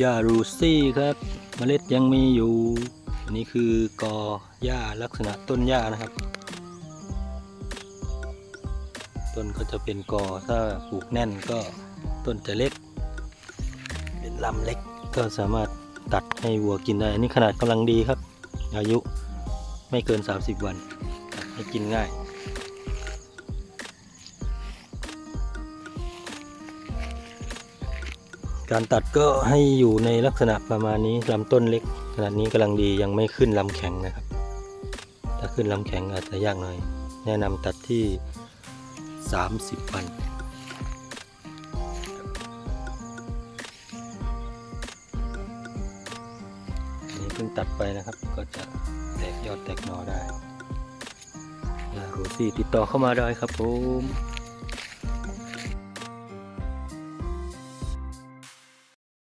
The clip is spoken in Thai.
หญ้ารูซี่ครับเมล็ดยังมีอยู่ อันนี้คือกอหญ้าลักษณะต้นหญ้านะครับ ต้นก็จะเป็นกอถ้าปลูกแน่นก็ต้นจะเล็ก เป็นลำเล็กก็สามารถตัดให้วัวกินได้ อันนี้ขนาดกำลังดีครับ อายุไม่เกิน 30 วันตัดให้กินง่าย การตัดก็ให้อยู่ในลักษณะประมาณนี้ลำต้นเล็กขนาดนี้กำลังดียังไม่ขึ้นลำแข็งนะครับ ถ้าขึ้นลำแข็งอาจจะยากหน่อย แนะนำตัดที่ 30 วันอันนี้เพิ่งตัดไปนะครับก็จะแตกยอดแตกหนอได้ยาโรซี่ติดต่อเข้ามาได้ครับผม